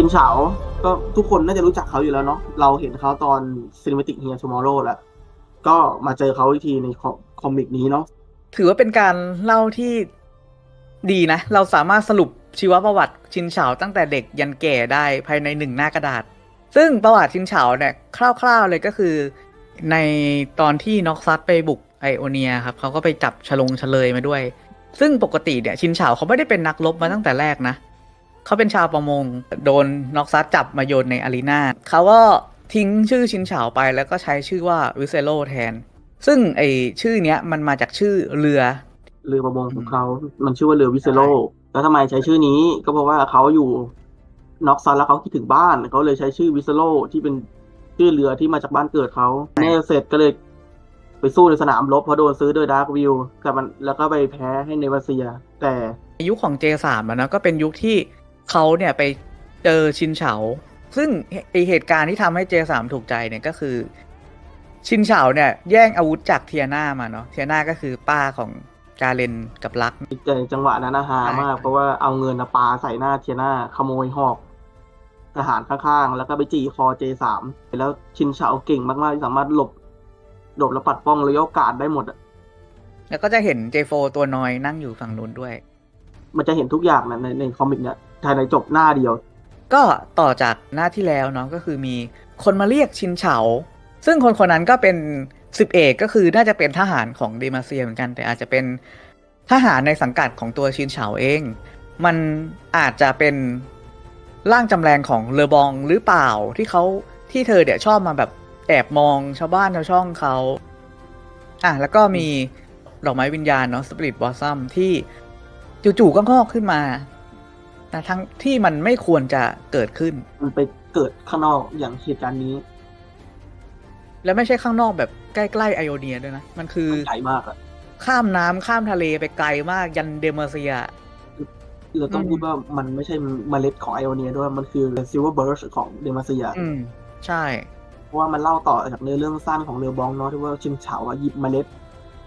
ชินเฉา ก็ทุกคนน่าจะรู้จักเขาอยู่แล้วเนาะ เราเห็นเขาตอน Cinematic Here Tomorrow แล้ว ก็มาเจอเขาอีกทีในคอมิกนี้เนาะ ถือว่าเป็นการเล่าที่ดีนะ เราสามารถสรุปชีวประวัติชินเฉาตั้งแต่เด็กยันแก่ได้ภายในหนึ่งหน้ากระดาษ ซึ่งประวัติชินเฉาเนี่ยคร่าวๆเลยก็คือ ในตอนที่น็อกซัสไปบุกไอโอเนียครับเขาก็ไปจับฉลงเฉลยมาด้วย ซึ่งปกติเนี่ยชินเฉาเขาไม่ได้เป็นนักรบมาตั้งแต่แรกนะเขาเป็นชาวประมง โดนน็อกซัสจับมาโยนในอารีนาเขาก็ทิ้งชื่อชินเฉาไปแล้วก็ใช้ชื่อว่าวิเซโลแทน ซึ่งไอชื่อเนี้ยมันมาจากชื่อเรือ เรือประมงของเขา มันชื่อว่าเรือวิเซโล แล้วทำไมใช้ชื่อนี้ ก็เพราะว่าเขาอยู่น็อกซันแล้วเขาคิดถึงบ้าน เขาเลยใช้ชื่อวิเซโลที่เป็นชื่อเรือที่มาจากบ้านเกิดเขาเนเสร็จก็เลยไปสู้ในสนามรบเพราะโดนซื้อโดยดาร์กวิวแต่มันแล้วก็ไปแพ้ให้เนวาเซีย แต่ยุคของ J3 อะนะก็เป็นยุคที่ เขาเนี่ยไปเจอชินเฉา ซึ่งไอเหตุการณ์ที่ทำให้ J3 ถูกใจเนี่ยก็คือ ชินเฉาเนี่ย แย่งอาวุธจากเทียนามาเนาะเทียนาก็คือป้าของกาเลนกับลักแต่จังหวะนั้นนะฮามากใช่เพราะว่าเอาเงินนะปาใส่หน้าเทียนาขโมยหอกทหารข้างๆ แล้วก็ไปจีคอเจสามแล้วชินเฉาเก่งมากๆที่สามารถหลบหลบและปัดป้องระยะโอกาสได้หมดอะแล้วก็จะเห็น J4 ตัวน้อยนั่งอยู่ฝั่งนู้นด้วย มันจะเห็นทุกอย่างนะในในคอมิกเนี่ย ภายในจบหน้าเดียว ก็ต่อจากหน้าที่แล้วเนาะก็คือมีคนมาเรียกชินเฉา ซึ่งคนคนนั้นก็เป็นสิบเอกก็คือน่าจะเป็นทหารของเดมาเซียเหมือนกัน แต่อาจจะเป็นทหารในสังกัดของตัวชินเฉาเอง มันอาจจะเป็นร่างจำแรงของเลอบองหรือเปล่าที่เขาที่เธอเดี๋ยวชอบมาแบบแอบมองชาวบ้านชาวช่องเขาอะแล้วก็มีดอกไม้วิญญาณเนาะสปิริตบอสซัมที่จู่ๆก็งอกขึ้นมา แต่ทั้งที่มันไม่ควรจะเกิดขึ้น มันไปเกิดข้างนอกอย่างเหตุการณ์นี้ และไม่ใช่ข้างนอกแบบใกล้ๆไอโอเนียด้วยนะ มันคือใหญ่มากอะข้ามน้ำข้ามทะเลไปไกลมากยันเดเมอร์เซียเราต้องอืมพูดว่ามันไม่ใช่เมล็ดของไอโอเนียด้วย มันคือซิลเวอร์เบิร์ชของเดมาเซียอืมใช่ เพราะว่ามันเล่าต่อจากเนื้อเรื่องสั้นของเรือบองเนาะที่ว่าชิมเฉาอะหยิบเมล็ด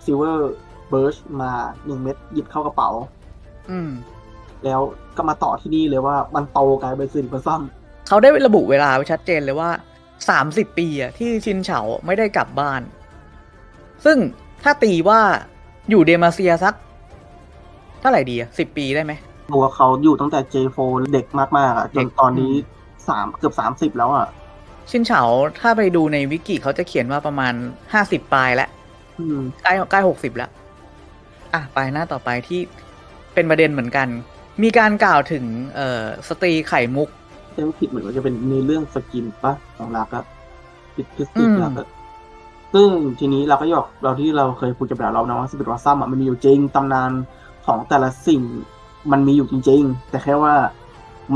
ซิลเวอร์เบิร์ชมาหนึ่งเม็ดหยิบเข้ากระเป๋า อืม แล้วก็มาต่อที่นี่เลยว่ามันโตกลายเป็นสิริพันซัมเขาได้ระบุเวลาไว้ชัดเจนเลยว่าสามสิบปีอะที่ชินเฉาไม่ได้กลับบ้าน ซึ่งถ้าตีว่าอยู่เดเมอร์เซียสักเท่าไหร่ดีอะสิบปีได้ไหมตัวเขาอยู่ตั้งแต่ J4 เด็กมากๆอะจเด็นกตอนนี้อืมสามเกือบสามสิบแล้วอะชินเฉาถ้าไปดูในวิกิเขาจะเขียนว่าประมาณห้าสิบปลายแล้วอืมใกล้ใกล้หกสิบแล้ว อะไปหน้าต่อไปที่เป็นประเด็นเหมือนกัน มีการกล่าวถึงเอ่อสตรีไข่มุกถ้าไม่ผิดเหมือนว่าจะเป็นในเรื่องสกินปะของรักอะพิพิสติอืกมรักอะซึ่งทีนี้เราก็บอกเราที่เราเคยพูดกับเรานะว่าสปิริตวอซัมอะมันมีอยู่จริงตำนานของแต่ละสิ่งมันมีอยู่จริง ๆ แต่แค่ว่า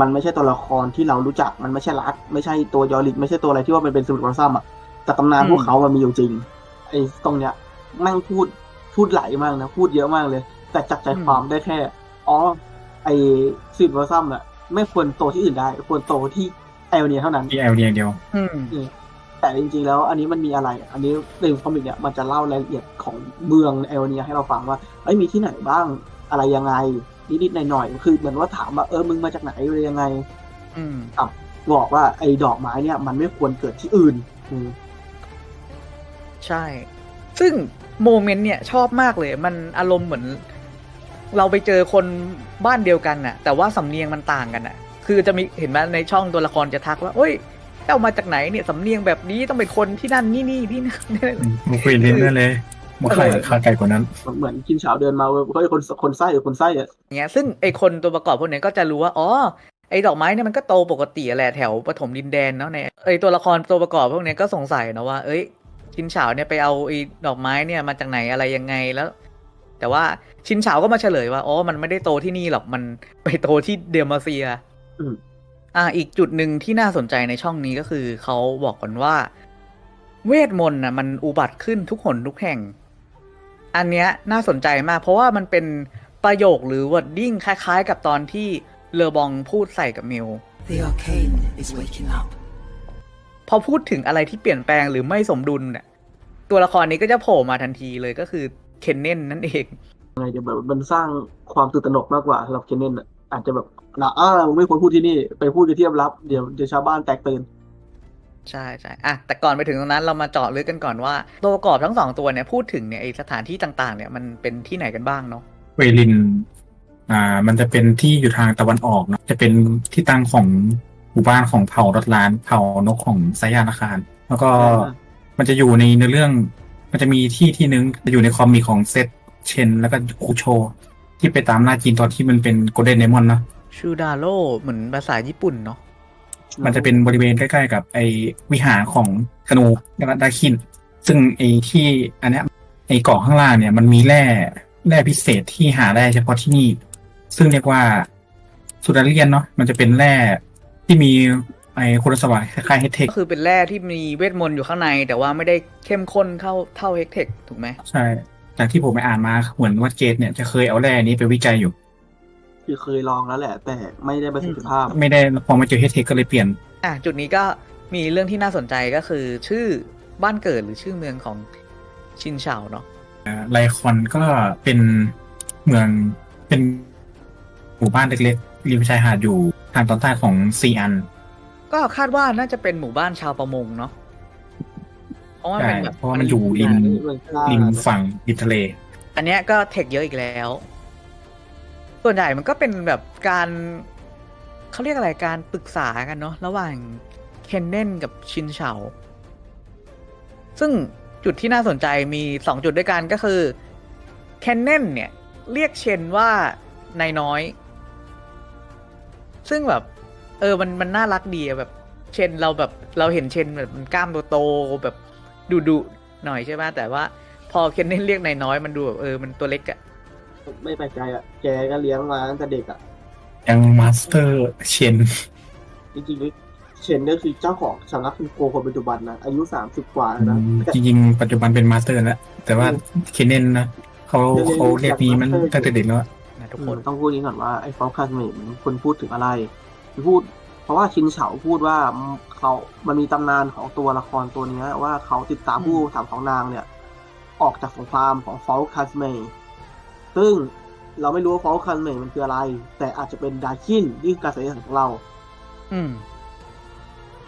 มันไม่ใช่ตัวละครที่เรารู้จักมันไม่ใช่รัก ไม่ใช่ตัวยอริกไม่ใช่ตัวอะไรที่ว่ามันเป็นสปิริตวอซัมอะแต่ตำนานพวกเขามันมีอยู่จริงไอ้ตรงเนี้ยแม่งพูดพูดไหลมากนะพูดเยอะมากเลย แต่จับใจความได้แค่ อ๋อ ไอ้สปิริตวอซัมอะไม่ควรโตที่อื่นได้ ควรโตที่ไอโอเนียเท่านั้นที่แอลเดียเดียวอืมแต่จริงๆแล้วอันนี้มันมีอะไร อันนี้ในคอมิกเนี่ยมันจะเล่ารายละเอียดของเมืองไอโอเนียให้เราฟังว่าเอ้ยมีที่ไหนบ้างอะไรยังไงนิดๆหน่อยๆคือเหมือนว่าถามว่าเออมึงมาจากไหนอะไรยังไง อืมบอกว่าไอ้ดอกไม้เนี่ยมันไม่ควรเกิดที่อื่นอืมใช่ ซึ่งโมเมนต์เนี่ยชอบมากเลย มันอารมณ์เหมือน เราไปเจอคนบ้านเดียวกันน่ะ แต่ว่าสำเนียงมันต่างกันน่ะ คือจะมีเห็นไหมในช่องตัวละครจะทักว่าเอ้ยเจ้ามาจากไหนเนี่ยสำเนียงแบบนี้ต้องเป็นคนที่นั่นนี่นี่ที่นั่นมุกคุยเรื่อยๆเลยมุกไข่ข้างไก่กว่านั้น เหมือนกินเฉาเดินมาเว้ยเฮ้ยคนคนไส้หรือคนไส้อะอย่างเงี้ยซึ่งไอคนตัวประกอบพวกเนี้ยก็จะรู้ว่าอ๋อไอดอกไม้เนี่ยมันก็โตปกติแหละแถวปฐมดินแดนเนาะในไอตัวละครตัวประกอบพวกเนี้ยก็สงสัยนะว่า เอ้ยชินเฉาเนี่ยไปเอาไอดอกไม้เนี่ยมาจากไหนอะไรยังไงแล้ว แต่ว่าชินเฉาก็มาเฉลยว่าอ๋อมันไม่ได้โตที่นี่หรอกมันไปโตที่เดมาเซียอืมอ่า อีกจุดหนึ่งที่น่าสนใจในช่องนี้ก็คือเขาบอกก่อนว่า เวทมนต์น่ะมันอุบัติขึ้นทุกหนทุกแห่ง อันเนี้ยน่าสนใจมาก เพราะว่ามันเป็นประโยคหรือวอร์ดดิ้งคล้าย ๆ กับตอนที่เลอบองพูดใส่กับมิว The arcane is waking up. พอพูดถึงอะไรที่เปลี่ยนแปลงหรือไม่สมดุลเนี่ยตัวละครนี้ก็จะโผล่มาทันทีเลยก็คือ เคนเนนนั่นเองยังไงเดี๋ยวแบบมันสร้างความตื่นตระหนกมากกว่าสำหรับเคนเนนอะอาจจะแบบนะอ้ามึงไม่ควรพูดที่นี่ไปพูดกันที่ลับเดี๋ยวเดี๋ยวชาวบ้านแตกตื่นใช่ใช่อะแต่ก่อนไปถึงตรงนั้นเรามาเจาะลึกกันก่อนว่าตัวประกอบทั้งสองตัวเนี่ยพูดถึงเนี่ยไอสถานที่ต่างๆ เนี่ยมันเป็นที่ไหนกันบ้างเนาะเวลินอ่า มันจะเป็นที่อยู่ทางตะวันออกเนอะจะเป็นที่ตั้งของหมู่บ้านของเผ่ารถล้านเผ่านกของไซยานาคาร แล้วก็อ่ามันจะอยู่ในเนื้อเรื่อง มันจะมีที่ที่นึงจะอยู่ในคอมมีของเซตเชน แล้วก็คูโช ที่ไปตามล่าจีนตอนที่มันเป็นโกลเด้นไดมอนด์เนาะชูดาโร่เหมือนภาษาญี่ปุ่นเนาะมันจะเป็นบริเวณใกล้ๆกับไอวิหารของธนูดาคิน ซึ่งไอที่อันเนี้ยไอเกาะข้างล่างเนี่ยมันมีแร่แร่พิเศษที่หาได้เฉพาะที่นี่ ซึ่งเรียกว่าสุดาเลียนเนาะมันจะเป็นแร่ที่มี ไอคุณสมบัติคล้ายๆเฮเทคก็คือเป็นแร่ที่มีเวทมนต์อยู่ข้างใน แต่ว่าไม่ได้เข้มข้นเข้าเท่าเฮกเทคถูกไหมใช่จากที่ผมไปอ่านมาเหมือนว่าเกตเนี่ยจะเคยเอาแร่นี้ไปวิจัยอยู่ คือเคยลองแล้วแหละ แต่ไม่ได้ประสิทธิภาพ ไม่ได้พอมาเจอเฮเทคก็เลยเปลี่ยน อะจุดนี้ก็มีเรื่องที่น่าสนใจก็คือชื่อบ้านเกิดหรือชื่อเมืองของชินเฉาเนาะไลคอนก็เป็นเมืองเป็นหมู่บ้านเล็กๆริมชายหาดอยู่ทางตอนใต้ของซีอัน ก็คาดว่าน่าจะเป็นหมู่บ้านชาวประมงเนาะเพราะว่าใช่เป็นแบบเพราะว่ามันอยู่ริมเมืองกล้าริมฝั่งริมทะเล อันเนี้ยก็เทคเยอะอีกแล้ว ส่วนใหญ่มันก็เป็นแบบการเขาเรียกอะไรการปรึกษากันเนาะระหว่างเคนเนนกับชินเฉาซึ่งจุดที่น่าสนใจมีสองจุดด้วยกันก็คือเคนเนนเนี่ย เรียกเชนว่านายน้อย ซึ่งแบบ เออมันมันน่ารักดีอะแบบ เชนเราแบบเราเห็นเชนแบบมันกล้ามโตๆแบบดุดุๆหน่อยใช่ไหมแต่ว่าพอเคนเนนเรียกนายน้อยมันดูแบบเออมันตัวเล็กอะไม่แปลกใจอะ แกก็เลี้ยงมาตั้งแต่เด็กอะ ยังมาสเตอร์เชน จริงๆ เชนเนี่ยคือเจ้าของสำนักคุณโกคนปัจจุบันนะ อายุสามสิบกว่าแล้วนะ จริงๆ ปัจจุบันเป็นมาสเตอร์แล้ว แต่ว่าเคนเนนนะเขาเขาเรียกนี้มันตั้งแต่เด็กแล้วอะนะทุกอืคมนต้องพูดนี้ก่อนว่าไอ้ฟอลคาสเมนคนพูดถึงอะไร พูด เพราะว่าชินเฉาพูดว่าเขามันมีตำนานของตัวละครตัวเนี้ยว่าเขาติดตามผู้ถามของนางเนี่ย ออกจากสงครามของฟอลคาสเมนซึ่งเราไม่รู้ว่าฟอลคาสเมนมันคืออะไร แต่อาจจะเป็นดาคินนี่คือการสันนิษฐานของเรา อืม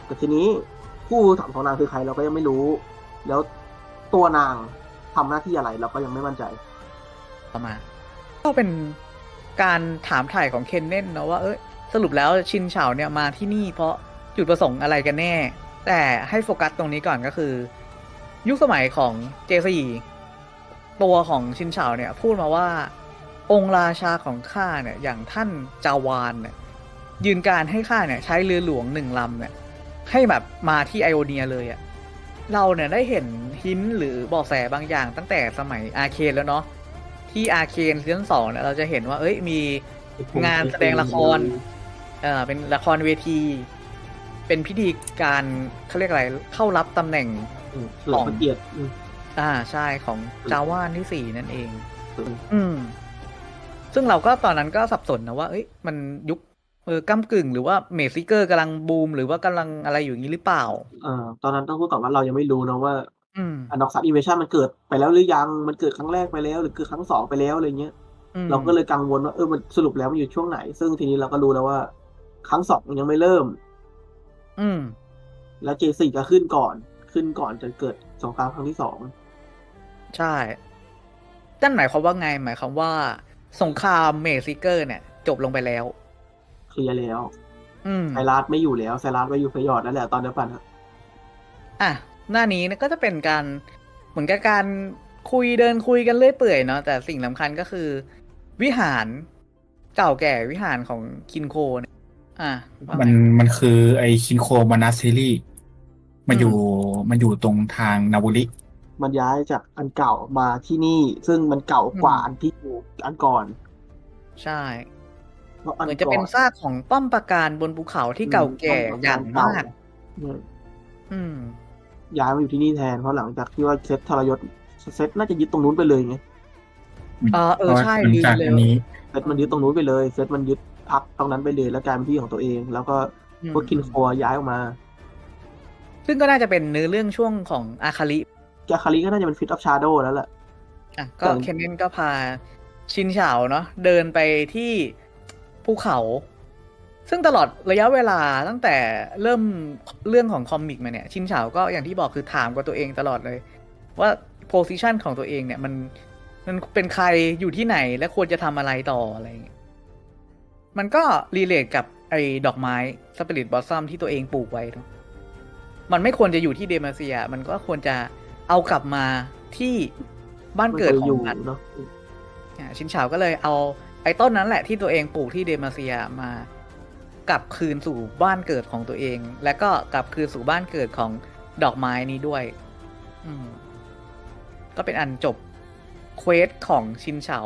แต่ทีนี้ผู้ถามของนางคือใครเราก็ยังไม่รู้ แล้วตัวนางทำหน้าที่อะไรเราก็ยังไม่มั่นใจประมาณก็เป็นการถามถ่ายของเคนเน่นเนาะว่าเอ้ย สรุปแล้วชินเฉาเนี่ยมาที่นี่เพราะจุดประสงค์อะไรกันแน่ แต่ให้โฟกัสตรงนี้ก่อนก็คือ ยุคสมัยของเจซีตัวของชินเฉาเนี่ยพูดมาว่า องค์ราชาของข้าเนี่ยอย่างท่านจาวานเนี่ยยืนการให้ข้าเนี่ยใช้เรือหลวงหนึ่งลำเนี่ยให้แบบมาที่ไอโอเนียเลยอะเราเนี่ยได้เห็นหินหรือบอกแสบางอย่างตั้งแต่สมัยอาเคนแล้วเนาะที่อาเคนซีซั่นสองเนี่ยเราจะเห็นว่า เอ้ยมีงานแสดงละคร เอ่อเป็นละครเวที เป็นพิธีการเขาเรียกอะไร เข้ารับตำแหน่งอืมเฉลิมพระเกียรติอืมอ่าใช่ของจาว่านที่สี่นั่นเองอืมอืม ซึ่งเราก็ตอนนั้นก็สับสนนะว่าเอ้ยมันยุคเออก้ากึ่ง หรือว่าเมซิเกอร์กำลังบูม หรือว่ากำลังอะไรอยู่อย่างนี้หรือเปล่าเอ่อตอนนั้นต้องพูดก่อนว่าเรายังไม่รู้นะว่าอืมอนอกซับอินเวชั่นมันเกิดไปแล้วหรือยังมันเกิดครั้งแรกไปแล้ว หรือเกิดครั้งสองไปแล้วอะไรเงี้ยอืมเราก็เลยกังวลว่าเออมันสรุปแล้วมันอยู่ช่วงไหน ซึ่งทีนี้เราก็รู้แล้วว่า ครั้งสองยังไม่เริ่ม อืม แล้วเจสี่ก็ขึ้นก่อน ขึ้นก่อนจนเกิดสงครามครั้งที่สอง ใช่นั่นหมายความว่าไง หมายความว่า สงครามเมซิเกอร์ เนี่ย จบลงไปแล้ว เคลียร์แล้ว อืมไซรัสไม่อยู่แล้วไซรัสไปอยู่ฟยอร์ดนั่นแหละตอนเดียวกันอะอะ หน้านี้เนี่ยก็จะเป็นการ เหมือนกับการคุยเดินคุยกันเรื่อยเปื่อยเนาะ แต่สิ่งสำคัญก็คือ วิหารเก่าแก่วิหารของคินโคเนี่ย อะว่าไงมันมันคือไอคินโคมานาซีรีมันอยู่มันอยู่ตรงทางนาบุริมันย้ายจากอันเก่ามาที่นี่ ซึ่งมันเก่ากว่าอันที่อยู่อันก่อน ใช่เพราะอันเหมือนจะก่เป็นซากของป้อมปราการบนภูเขาที่เก่าแก่อย่างมากอืมอืมย้ายมาอยู่ที่นี่แทนเพราะหลังจากที่ว่าเซตทรยศเซตน่าจะยึดตรงนู้นไปเลยไงเออเออใช่หลังลืมจากเลยอันนี้เซตมันยึดตรงนู้นไปเลย เซตมันยึด พักตรงนั้นไปเลยแล้วกลายเป็นที่ของตัวเอง แล้วก็อืมพวกคินโคร์ย้ายออกมา ซึ่งก็น่าจะเป็นเนื้อเรื่องช่วงของอาคาริแกคาริก็น่าจะเป็นฟิตออฟชาโดแล้วแหละอะก็ส่วนเคนเนนก็พาชินเฉาเนาะเดินไปที่ภูเขา ซึ่งตลอดระยะเวลาตั้งแต่เริ่มเรื่องของคอมิกมาเนี่ย ชินเฉาก็อย่างที่บอกคือถามกับตัวเองตลอดเลย ว่าโพสิชันของตัวเองเนี่ยมันมันเป็นใครอยู่ที่ไหนและควรจะทำอะไรต่ออะไรอย่างเงี้ย มันก็รีเลทกับไอ้ดอกไม้สปิริตบอสซัมที่ตัวเองปลูกไว้เนอะมันไม่ควรจะอยู่ที่เดมาเซีย มันก็ควรจะเอากลับมาที่บ้านเกิดของมันเนาะอ่าชินเฉาก็เลยเอาไอ้ต้นนั้นแหละที่ตัวเองปลูกที่เดมาเซียมากลับคืนสู่บ้านเกิดของตัวเอง และก็กลับคืนสู่บ้านเกิดของดอกไม้นี้ด้วย อืม ก็เป็นอันจบเควสของชินเฉา